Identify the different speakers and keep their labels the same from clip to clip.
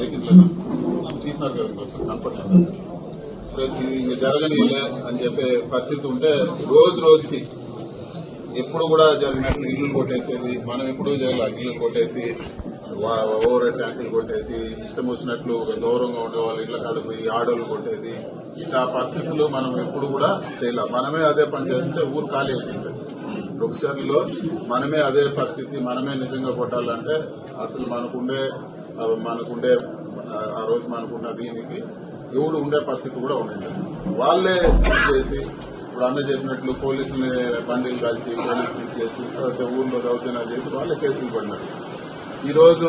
Speaker 1: అయిపోయింది తీసినారు కదా ఇంకోసం కనపడుతుంది ఇది అని చెప్పే పరిస్థితి ఉంటే రోజు రోజుకి ఎప్పుడు కూడా జరిగినట్లు ఇల్లులు కొట్టేసేది మనం ఎప్పుడు చేయాలి ఇల్లు కొట్టేసి ఓవర్ ట్యాంకులు కొట్టేసి ఇష్టం వచ్చినట్లు గౌరవంగా ఉండేవాళ్ళు ఇళ్ళ కాడ పోయి ఆడోళ్ళు కొట్టేది. ఇట్లా పరిస్థితులు మనం ఎప్పుడు కూడా చేయలేం. మనమే అదే పని చేస్తుంటే ఊరు ఖాళీ అయిపోయింది. ప్రొఫెషన్లో మనమే అదే పరిస్థితి మనమే నిజంగా కొట్టాలంటే అసలు మనకుండే మనకుండే ఆ, ఆ రోజు మనకున్న దీనికి ఎవరు ఉండే పరిస్థితి కూడా ఉండండి వాళ్ళే చేసి ఇప్పుడు అన్న చెప్పినట్లు పోలీసుల్ని బండిలు కాల్చి పోలీసులు చేసి ఊళ్ళో ఊర్లో దౌర్జన్యాలు చేసి వాళ్ళే కేసులు పడినారు ఈరోజు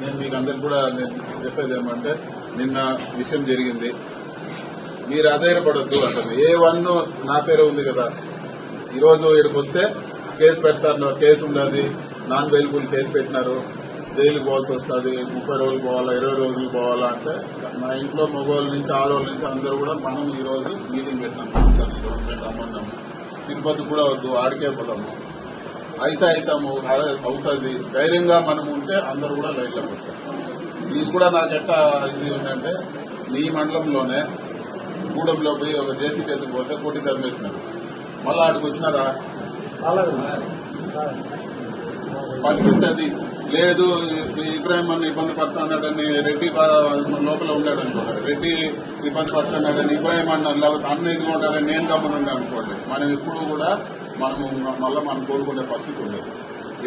Speaker 1: నేను మీకు అందరికి కూడా నేను చెప్పేది ఏమంటే నిన్న విషయం జరిగింది. మీరు అధైర్యపడద్దు అంటారు ఏ వన్ నా పేరే ఉంది కదా. ఈరోజు ఇక్కడికి వస్తే కేసు పెడతారు కేసు ఉండదు. నాన్ అవైలబుల్ కేసు పెట్టినారు. జైలుకి పోవాల్సి వస్తుంది ముప్పై రోజులు పోవాలా ఇరవై రోజులు పోవాలా అంటే మా ఇంట్లో మగవాళ్ళ నుంచి ఆడవాళ్ళ నుంచి అందరూ కూడా మనం ఈ రోజు మీటింగ్ పెట్టినాం. గవర్నమెంట్ తిరుపతి కూడా వద్దు ఆడికే పోదాము. అయితే అవుతాము అవుతుంది. ధైర్యంగా మనం ఉంటే అందరూ కూడా లైట్లోకి వస్తారు. ఇది కూడా నాకు ఇది ఉందంటే ఈ మండలంలోనే గూడెంలో పోయి ఒక జేసీపీ ఎత్తుకుపోతే కొట్టి తరిమేసినారు మళ్ళీ ఆడికి వచ్చినారా? పరిస్థితి అది లేదు ఇబ్రాహిం అన్న ఇబ్బంది పడుతున్నాడని రెడ్డి లోపల ఉన్నాడు అనుకోండి. రెడ్డి ఇబ్బంది పడుతున్నాడని ఇబ్రాహిం అన్న లేకపోతే అన్న ఇదిగా ఉన్నాడని నేను గమనండి అనుకోండి. మనం ఎప్పుడు కూడా మనము మళ్ళీ మనం కోరుకునే పరిస్థితి ఉండదు.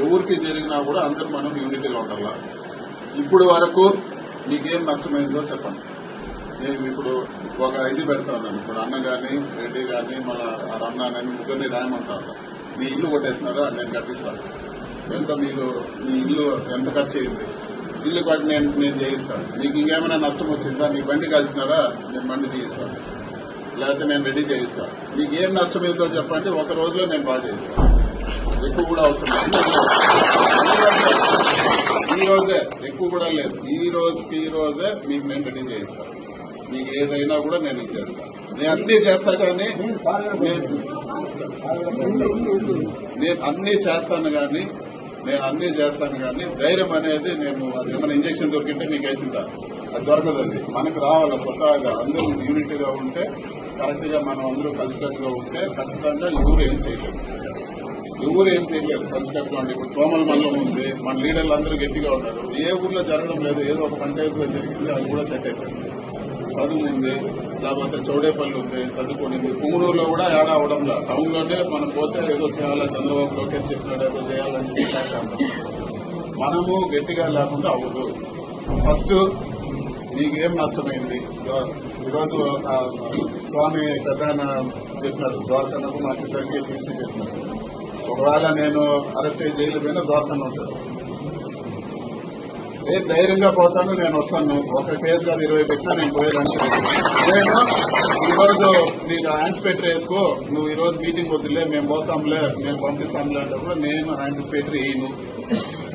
Speaker 1: ఎవరికి జరిగినా కూడా అందరూ మనం యూనిటీలో ఉండాలా. ఇప్పుడు వరకు మీకేం నష్టమైందో చెప్పండి. నేను ఇప్పుడు ఒక ఇది పెడతా ఉన్నాను ఇప్పుడు అన్న కానీ రెడ్డి కానీ మన రమణ కానీ ముగ్గురిని రాయమంటా మీ ఇల్లు కొట్టేసినారో నేను కట్టిస్తాను ఎంత మీరు మీ ఇల్లు ఎంత ఖర్చు అయింది ఇల్లు కట్టి నేను నేను చేయిస్తాను. మీకు ఇంకేమైనా నష్టం వచ్చిందా? మీ బండి కలిసినారా? నేను బండి తీయిస్తాను. లేకపోతే నేను రెడీ చేయిస్తాను. మీకు ఏం నష్టం ఏందో చెప్పండి. ఒక రోజులో నేను బాగా చేయిస్తాను. ఎక్కువ కూడా అవసరం ఈ రోజే. ఎక్కువ కూడా లేదు. ఈ రోజుకి ఈ రోజే మీకు నేను రెడీ చేయిస్తాను. మీకు ఏదైనా కూడా నేను చేస్తాను నేను అన్ని చేస్తా కానీ నేను అన్ని చేస్తాను కానీ నేను అన్ని చేస్తాను కానీ ధైర్యం అనేది నేను అది ఏమైనా ఇంజక్షన్ దొరికింటే మీకు వేసిందా అది దొరకదు అది. మనకు రావాలి స్వతహాగా. అందరూ యూనిట్గా ఉంటే కరెక్ట్గా మనం అందరూ కలిసికట్టుగా ఉంటే ఖచ్చితంగా ఎవరు ఏం చేయలేదు ఎవరు ఏం చేయలేదు కలిసికట్టుగా ఇప్పుడు సోమల మండలం ఉంది. మన లీడర్లు అందరూ గట్టిగా ఉన్నారు. ఏ ఊర్లో జరగడం లేదు. ఏదో ఒక పంచాయతీలో జరిగింది అది కూడా సెట్ అవుతుంది చదువు ఉంది. లేకపోతే చౌడేపల్లి ఉంది చదువుకునింది పుంగనూరులో కూడా యాడ్ అవడంలో టౌన్లోనే మనం పోతే ఏదో చేయాలా చంద్రబాబు లోకేష్ చెప్పినాడు ఏదో చేయాలని చెప్పి మనము గట్టిగా లేకుండా అవ్వదు. ఫస్ట్ నీకేం నష్టమైంది? ఈరోజు ఆ స్వామి ప్రధాన చెప్పినారు ద్వారకన్నకు మాకిద్దరికి పిలిచి చెప్పినారు. ఒకవేళ నేను అరెస్ట్ అయ్యి జైలు పోయినా ద్వారకన్న ఉంటాడు. నేను ధైర్యంగా పోతాను నేను వస్తాను. ఒక కేసు కాదు ఇరవై పెట్టినా నేను పోయేదాన్ని నేను ఈరోజు నీకు యాంటిసిపేటరీ వేసుకో నువ్వు ఈరోజు మీటింగ్ వద్దులే మేము పోతాంలే మేము పంపిస్తాంలే అంటే కూడా నేను యాంటిసిపేటరీ వేయను.